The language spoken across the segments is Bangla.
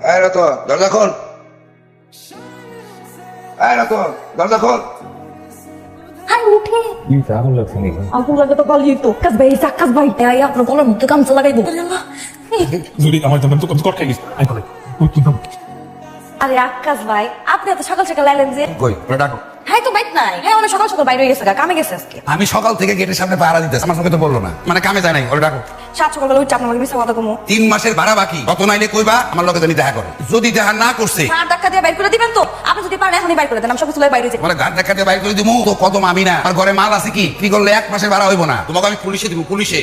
এই রতন দরজা খোল। এই রতন দরজা খোল। হাই উঠে। কি আগুন লাগছে নাকি? আগুন লাগে তো পালিয়ে তো। কাজ ভাই কাজ ভাই। তাই আপনার গলার মধ্যে গামছা লাগাইবো। যদি আমার জন্য তো কত খাই গেছে আই করে ওই তুই আরে আকাশ ভাই আপনি এত সকাল সকাল এলেন যে। কই? ডাকো। হ্যাঁ তো বাইক নাই। হ্যাঁ অনেক সকাল সকাল বাইরে হয়ে গেছে গা, কামে গেছে আজকে। আমি সকাল থেকে গেটের সামনে পাহারা দিতেছি আমার সঙ্গে তো বলল না। মানে কামে যায় নাই ওরা ডাকো। সাত সকাল বেলা উঠছে আপনার লগে মিশে কথা কমো। তিন মাসের ভাড়া বাকি কত নাইলে কইবা আমার লগে জানি দেখা করে। যদি দেখা না করছে আর ধাক্কা দিয়ে বাইর করে দিবেন তো? আপনি যদি পারেন এখনই বাইর করে দেন আমি সব কিছু লয়ে বাইরে যাই। মানে ঘাট দেখা দিয়ে বাইর করে দিমু? তো কদম আমি না। আর ঘরে মাল আছে কি? কি করলে এক মাসের ভাড়া হইব না। তোমাকে আমি পুলিশে দিব পুলিশে।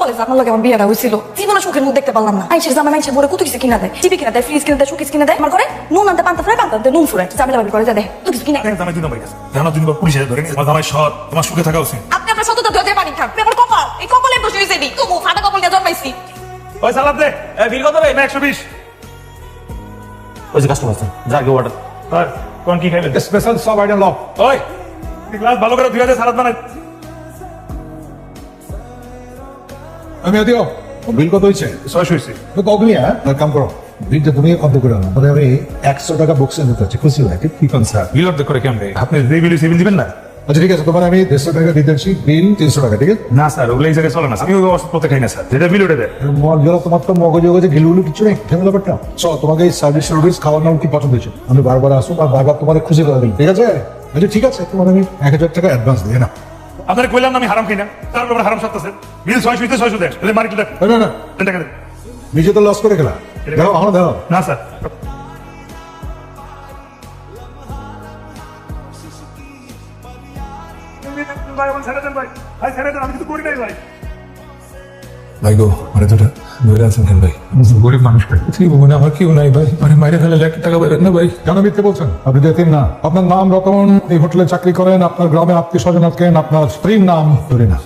কপালে যে আপনার লগে আমার বিয়েটা হয়েছিল জীবনে সুখের মুখ দেখতে পারলাম না। আইসের জামা মাইসের বড় কত কিছু কিনা দেয়। টিভি কিনা দেয় ফ্রিজ কিনা দেয় সুকিস কিনা দেয়। আমার করে নুন আনতে পান্তা ফ্রাই পান্তা নুন ফুরায়। জামিলা বাবি করে যা দেয় তো কিছু কিনা জামাই দুই নম্বর গেছে জানো দুই নম্বর পুলিশে ধরে নিয়ে জামাই সৎ তোমার সুখে থাকা উচিত। আপনি আপনার সততা ধরে পানি খান। আমার কপাল এই কপালে বসে হয়েছে নি তবু ফাটা কপাল নিয়ে জন্মাইছি। ওই সালাদ দে এ বিল কত রে? একশো বিশ। ওই যে কাস্টমার আছে যা গে অর্ডার কোন কি খাইবেন স্পেশাল সব আইটেম লক ওই গ্লাস ভালো করে ধুয়ে দে সালাদ বানাই। আমি দিও বিল কত হয়েছে? ছয়শো হয়েছে। তো কগলি হ্যাঁ? কাম করো। বিলটা তুমি করে আনো তবে আমি একশো টাকা বক্সে নিতে খুশি হয় কি কোন স্যার বিল অর্ধেক করে কেমন? আপনি যে বিল দিবেন না? আচ্ছা ঠিক আছে তোমার আমি দেড়শো টাকা দিতে বিল তিনশো টাকা ঠিক আছে? না স্যার ওগুলো এই জায়গায় চলে না আমি ওই খাই না স্যার। যেটা বিল ওটা দেয় তোমার তো মগজ মগজে গিলুগুলো কিছু নেই। ফেমে ব্যাপারটা চলো তোমাকে এই সার্ভিস সার্ভিস খাওয়ার নাম কি পছন্দ হয়েছে? আমি বারবার আসো আর বারবার তোমাদের খুশি করে দিই ঠিক আছে? আচ্ছা ঠিক আছে তোমার আমি এক হাজার টাকা অ্যাডভান্স দিয়ে না। আপনার কইলাম না আমি হারাম খাই না। তার ব্যাপারে হারাম আছে। বিল ছয়শো হইতে ছয়শো দেন। তাহলে মার্কেটে না না তিন টাকা দেন। নিজে তো লস করে গেলা দেখো আমার দেখো। না স্যার। আমি কিছু করি নাই ভাই। ভাই গো মানে তোরা ধরে আছেন কেন ভাই গরিব মানুষ ভাই। মানে আমার কেউ নাই ভাই। মানে মাইরে ফেলে এক টাকা বেরোয় না ভাই। কেন মিথ্যে বলছেন? আপনি যেতেন না। আপনার নাম রতন এই হোটেলে চাকরি করেন আপনার গ্রামে আত্মীয় স্বজন আছেন আপনার স্ত্রীর নাম ধরে না।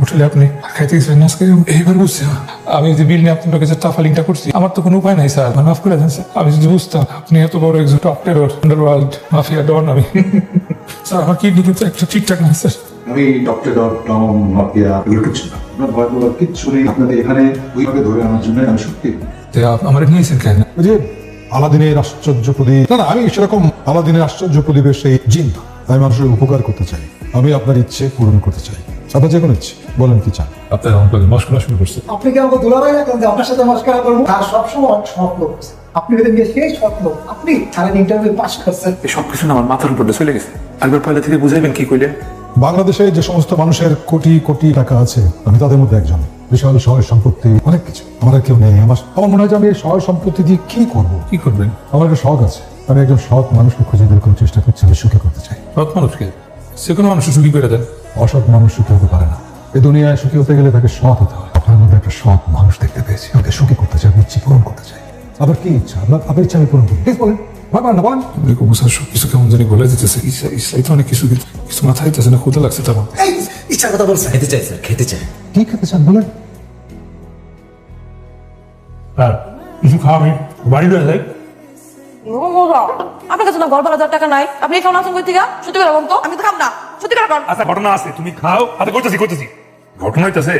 হোটেলে আপনি খাইতে গেছিলেন আজকে? এইবার বুঝছি। আমি যে বিল নিয়ে আপনার কাছে টাফালিংটা করছি আমার তো কোনো উপায় নাই স্যার। মানে মাফ করে দেন স্যার। আমি যদি বুঝতাম আপনি এত বড় একজন top terror underworld mafia don আমি। স্যার আমার কিডনি কিন্তু একটা ঠিকঠাক না স্যার। আমি ডক্টর ডট টম মাফিয়া এগুলো কিছু না। আপনার ভয় পাওয়ার কিচ্ছু নেই। আপনাদের এখানে ওইভাবে ধরে আনার জন্য আমি সত্যি। আমার নিয়েছেন কেন? যে আলাদিনের আশ্চর্য প্রদীপ। না না আমি সেরকম আলাদিনের আশ্চর্য প্রদীপের সেই জিন আমি মানুষের উপকার করতে চাই। আমি আপনার ইচ্ছে পূরণ করতে চাই। আপনার যে কোনো ইচ্ছে। বলেন কি চান? আপনার আমাকে মস্করা শুরু করছে। আপনি কি আমাকে দুলাভাই না কিন্তু আপনার সাথে মস্কারা করব? আর সবসময় করছে। আপনি গিয়ে সেই স্বপ্ন আপনি ইন্টারভিউ পাস করছেন। এই সব কিছু আমার মাথার উপর চলে গেছে। একবার পয়লা থেকে বুঝাইবেন কি কইলেন? বাংলাদেশে যে সমস্ত মানুষের কোটি কোটি টাকা আছে আমি তাদের মধ্যে একজন। বিশাল শহরের সম্পত্তি অনেক কিছু। আমার কেউ নেই। আমার আমার মনে হয় যে আমি এই শহর সম্পত্তি দিয়ে কি করব? কি করবেন? আমার একটা শখ আছে। আমি একজন সৎ মানুষকে খুঁজে বের করার চেষ্টা করছি আমি সুখী করতে চাই। সৎ মানুষকে? সে কোনো মানুষ সুখী করে দেন। অসৎ মানুষ সুখী হতে পারে না। এই দুনিয়ায় সুখী হতে গেলে তাকে সৎ হতে হয়। আপনার মধ্যে একটা সৎ মানুষ দেখতে পেয়েছি। আমাকে সুখী করতে চাই ইচ্ছে পূরণ করতে চাই। আবার কি ইচ্ছা? আপনার আপনার ইচ্ছা আমি পূরণ করি। বলেন। দেখো সব কিছু কেমন জানি বলে দিতেছে ইসলাই তো অনেক কিছু কিছু মাথায় দিতেছে না ক্ষুদা লাগছে তেমন ইচ্ছার কথা বলছেন খেতে চাই স্যার খেতে চাই কি খেতে চান বলেন স্যার কিছু খাওয়া আমি বাড়ি রয়ে যাই আপনার কাছে না ঘর ভাড়া টাকা নাই আপনি এখানে আছেন কই থেকে সত্যি করে বলুন তো আমি তো না সত্যি কর আচ্ছা ঘটনা আছে তুমি খাও আচ্ছা করতেছি করতেছি ঘটনা হইতেছে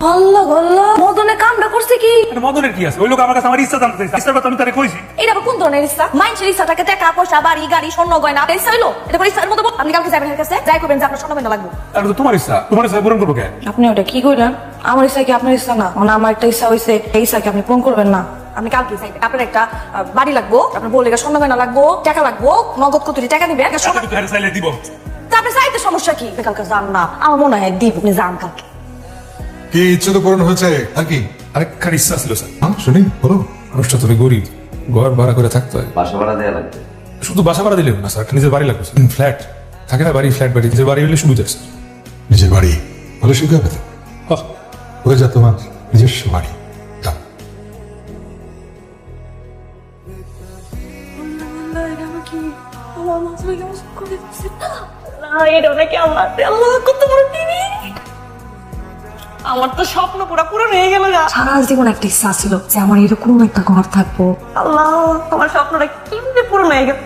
আল্লাহ আল্লাহ মদনে কামটা করছে কি? এটা মদনের কি আছে? ওই লোক আমার কাছে আমার ইচ্ছা জানতে চাইছে। ইচ্ছার কথা আমি তারে কইছি। এটা কোন ধরনের ইচ্ছা মাইন্সের ইচ্ছাটাকে টাকা পয়সা বাড়ি গাড়ি স্বর্ণ গয়না এটা ইচ্ছা হইল? এটা করে ইচ্ছার মতো আপনি কালকে যাবেন কাছে? যাই করবেন যে আপনার স্বর্ণ গয়না লাগবে। আর তো তোমার ইচ্ছা তোমার ইচ্ছা পূরণ করব কেন আপনি ওটা কি কইলেন? আমার ইচ্ছা কি আপনার ইচ্ছা না? মানে আমার একটা ইচ্ছা হইছে এই ইচ্ছা কি আপনি পূরণ করবেন না। আপনি কালকে চাইবেন আপনার একটা বাড়ি লাগবো আপনার স্বর্ণ গয়না লাগবো টাকা লাগবো নগদ কত টাকা স্বর্ণ- আচ্ছা, চাইতে সমস্যা কি? কালকে যান না। আমার মনে হয় দিব আপনি যান কালকে। কি ইচ্ছে তো পূরণ হয়েছে? আর কি? আরেকখান ইচ্ছা ছিল স্যার। হ্যাঁ শুনি বলো। মানুষটা তো গরিব ঘর ভাড়া করে থাকতে হয়। বাসা ভাড়া দেওয়া লাগবে। শুধু বাসা ভাড়া দিলেন না স্যার নিজের বাড়ি লাগবে ফ্ল্যাট থাকে না বাড়ি ফ্ল্যাট বাড়ি নিজের বাড়ি হলে সুবিধা আছে নিজের বাড়ি? ভালো শিখে পেতে হয়ে যা তোমার নিজস্ব বাড়ি। আমার মাথা কেমন করে দিচ্ছে না এটা যাও। আমার তো স্বপ্ন পুরো পুরো হয়ে গেল সারা জীবন একটা ইচ্ছা ছিল যে আমার এরকম একটা ঘর থাকব। আল্লাহ আমার স্বপ্নটা কেমনে পূরণ হয়ে গেল?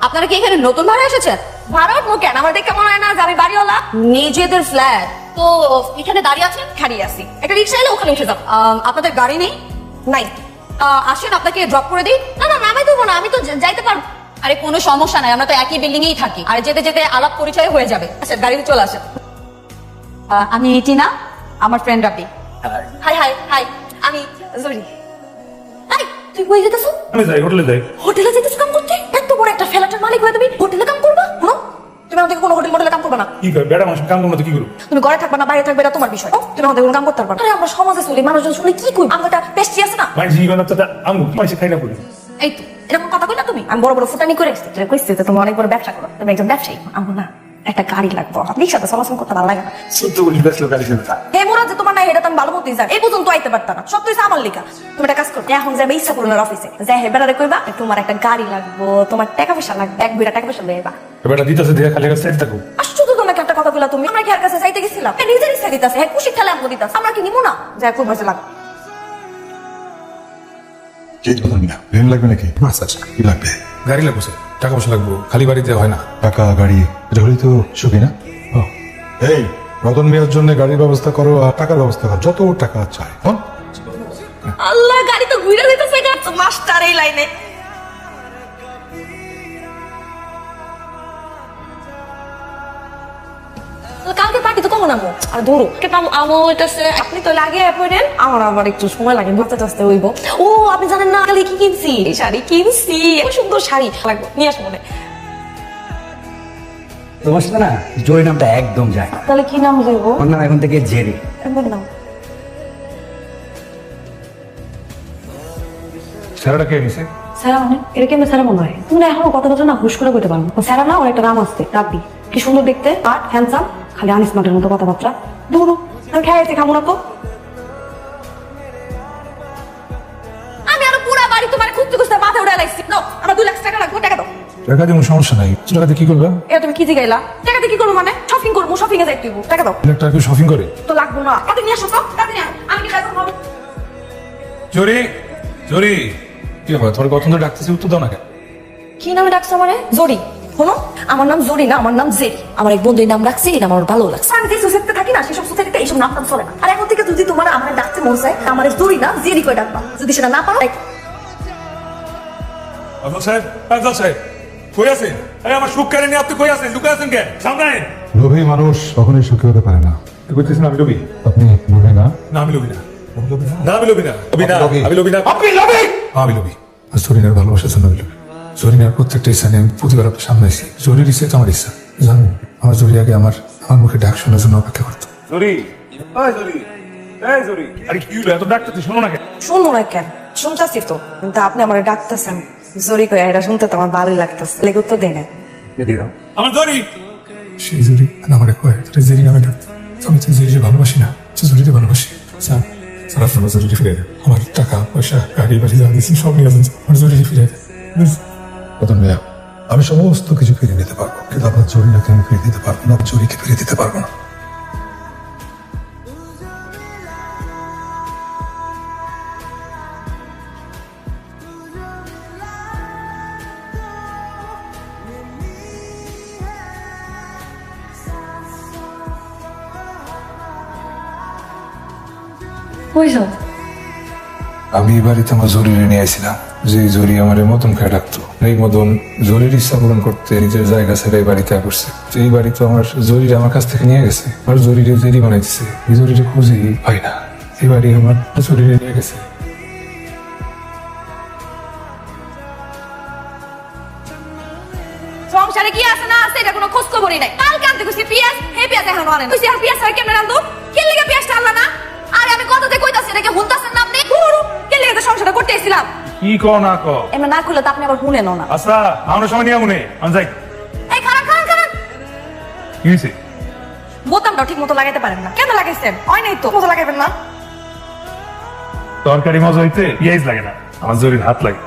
আপনারা কি এখানে নতুন ভাড়া এসেছেন? ভাড়া উঠবো কেন? আমার দেখে মনে হয় না? যে আমি বাড়িওয়ালা? নিজেদের ফ্ল্যাট তো এখানে দাঁড়িয়ে আছেন? খাড়িয়ে আছি। একটা রিক্সা এলে ওখানে উঠে যাও। আপনাদের গাড়ি নেই? নাই। আহ, আসেন আপনাকে ড্রপ করে দিই। না না নামাই দেবো না। আমি তো যা- যাইতে পারব আরে কোনো সমস্যা নাই আমরা তো একই বিল্ডিং এই থাকি। আর যেতে যেতে আলাপ পরিচয় হয়ে যাবে। আচ্ছা গাড়িতে চলে আসেন আহ, আমি টিনা আমার ফ্রেন্ড রাবি হাই হাই হাই আমি জরি হাই তুই কই যেতেছ? আমি যাই হোটেলে যাই। হোটেলে যেতেছ কাম করতে? এত বড় একটা ফ্ল্যাটের মালিক হয়ে তুমি হোটেলে কাম করবা? হ্যাঁ তুমি আমাদের কোনো হোটেল মোটেলে কাম করবে না। কি করে বেড়া মানুষ কাম করব কি করব? তুমি ঘরে থাকবে না বাইরে থাকবে এটা তোমার বিষয়। ও, তুমি আমাদের কোনো কাম করতে পারবে না। আরে আমরা সমাজে চলি মানুষজন শুনে কি কই আমার একটা পেস্ট্রি আছে না? জীবন তো খাই না করি। এই তো এরকম কথা কই না তুমি? আমি বড় বড় ফুটানি করে এসেছি তুমি কইছি যে তুমি অনেক বড় ব্যবসা করো। তুমি একজন ব্যবসায়ী। আমার না একটা গাড়ি লাগবে। রিক্সাতে চলাচল করতে ভালো লাগে না। গাড়ি কিনতে। হে মোরা যে তোমার এটা তো আমি ভালো মতোই জানি। এই পর্যন্ত আইতে পারতাম না। সব আমার লেখা। তুমি একটা কাজ করো। এখন যাবে ইচ্ছা করুন অফিসে যাই হে বেড়ারে কইবা তোমার একটা গাড়ি লাগবো তোমার টাকা পয়সা লাগবে এক বিরা টাকা পয়সা লইবা বেটা দিতেছে খালি কাছে থাকো। আশ্চর্য তোমাকে একটা কথা বলা তুমি। আমরা কি আর কাছে চাইতে গেছিলাম? নিজের ইচ্ছা দিতেছে। হ্যাঁ খুশি খেলে দিতেছে। আমরা কি নিবো না? যাই খুব ভালো লাগে কে কথা না ঋণ লাগবে নাকি? আচ্ছা আচ্ছা। কি লাগবে? গাড়ি লাগবো স্যার টাকা পয়সা লাগবে। খালি বাড়িতে হয় না। টাকা গাড়ি এটা হলেই তো সুখী না? এই রতন মিয়ার জন্য গাড়ির ব্যবস্থা করো আর টাকার ব্যবস্থা করো। যত টাকা চাই হ্যাঁ? আল্লাহ গাড়ি তো ঘুরে দিতেছে মাস্টার এই লাইনে আমো আর ধরো। কিন্তু আমো হইতেছে। আপনি তো লাগে আমার আবার একটু সময় লাগে হইব। ও আপনি জানেন না কি কিনছি? এই শাড়ি কিনছি। এত সুন্দর শাড়ি। লাগবে নিয়ে আসব মনে তোমার সাথে না নামটা একদম যায় তাহলে কি নাম দেবো ওর নাম এখন থেকে জেরি। এমন নাম? স্যারটা কে নিছে স্যারা মানে এটা কেমন স্যারা মনে হয়? তুমি এখনও কথা কথা না হুশ করে করতে পারো না। স্যারা না ওর একটা নাম আসছে রাব্বি। কি সুন্দর দেখতে আর হ্যান্ডসাম খালি আনিসমার্টের মতো কথাবার্তা। দূর আমি খাইছি খাব না তো। আমি আরও পুরা বাড়ি তোমার খুঁজতে খুঁজতে মাথা উড়ে লাগছি নাও আমার দুই লাখ টাকা লাগবে টাকা দাও। টাকা দিয়ে সমস্যা নাই। টাকাতে কি করবে? এটা তুমি কি জিগাইলা? টাকা দিয়ে কি করব মানে? শপিং করব শপিং এ। টাকা দাও। টাকা শপিং করে? তো লাগবো না। কাতে নিয়ে আসো তো কাতে নিয়ে আমি কি কি তোমার ডাকতেছি উত্তর দাও না কেন? কি নামে ডাকছো মানে জরি। শোনো আমার নাম জরি না আমার নাম জেরি। আমার এক বন্ধুর নাম রাখছি এটা আমার ভালো লাগছে। আমি যে সোসাইটিতে থাকি না সেসব সোসাইটিতে এইসব নাম টাম চলে না। আর এখন থেকে যদি তোমার আমার ডাকতে মন চায় আমার জরি না জেরি করে ডাকবা। যদি সেটা না পারো আফজল সাহেব আফজল সাহেব কই আছেন? এই আমার সুখ নিয়ে আপনি কই আছেন? লুকে আছেন কেন? সামনে লোভী মানুষ কখনোই সুখী হতে পারে না। তুই করতেছিস আমি লবি আপনি লোভী না? না আমি লবি না। না আমি লবি না। লবি না। আমি লবি না। আপনি লবি আমি লবি আর জরিনার ভালোবাসার জন্য আমি লবি জরিনার প্রত্যেকটা নিয়ে আমি প্রতিবার আপনার সামনে এসেছি জরির ইচ্ছে তো আমার ইচ্ছা। জানো আমার জরি আগে আমার আমার মুখে ডাক শোনার জন্য অপেক্ষা করতো। জরি। জরি। জরি। আরে কি এত ডাক্তার শোনো না কেন? শুনব না কেন? শুনতেছি তো কিন্তু আপনি আমার ডাকতেছেন। জরি করে এটা শুনতে তো আমার ভালোই লাগতেছে। লেগে তো দেয় না আমার জরি। সেই জরি আমার কয় তোর জেরি নামে ডাকতো আমি তো জেরিকে ভালোবাসি না তো জরিতে ভালোবাসি। স্যার স্যার আপনার জরিকে ফিরে আমার টাকা পয়সা গাড়ি বাড়ি যা দিয়েছি সব নিয়ে আমার জরিকে ফিরে দেন। রতন মিয়া আমি সমস্ত কিছু ফিরিয়ে নিতে পারব কিন্তু আপনার জরিটাকে আমি ফিরিয়ে দিতে পারব না? জরিকে ফিরিয়ে দিতে পারব না। আমি এই বাড়িতে আমার জরুরি নিয়ে আসছিলাম যে জরি আমার মতন খেয়ে ডাকতো। এই মতন জরির ইচ্ছা পূরণ করতে নিজের জায়গা ছেড়ে এই বাড়িতে করছে এই বাড়ি তো আমার জরির আমার কাছ থেকে নিয়ে গেছে। আর জরিরে জেরি বানাইতেছে। এই জরিরে খুঁজে পাই না। এই বাড়ি আমার জরিরে নিয়ে গেছে। কি আছে না এটা কোনো নাই। আর আমি কথাতে কইতাছি, এটাকে হুনতাছেন না সংসারটা করতে এসেছিলাম? কি কও না কও? এমন না করলে তো আপনি আবার শুনেন না। আচ্ছা আমার সময় নিয়ে মনে আমি যাই। এই খারাপ খারাপ খারাপ। কি হইছে? বোতামটা ঠিক মতো লাগাইতে পারেন না। কেন লাগাইছেন? ওই নাই তো মতো লাগাইবেন না। তরকারি মজা হইতে পিঁয়াজ লাগে না আমার জরির হাত লাগে।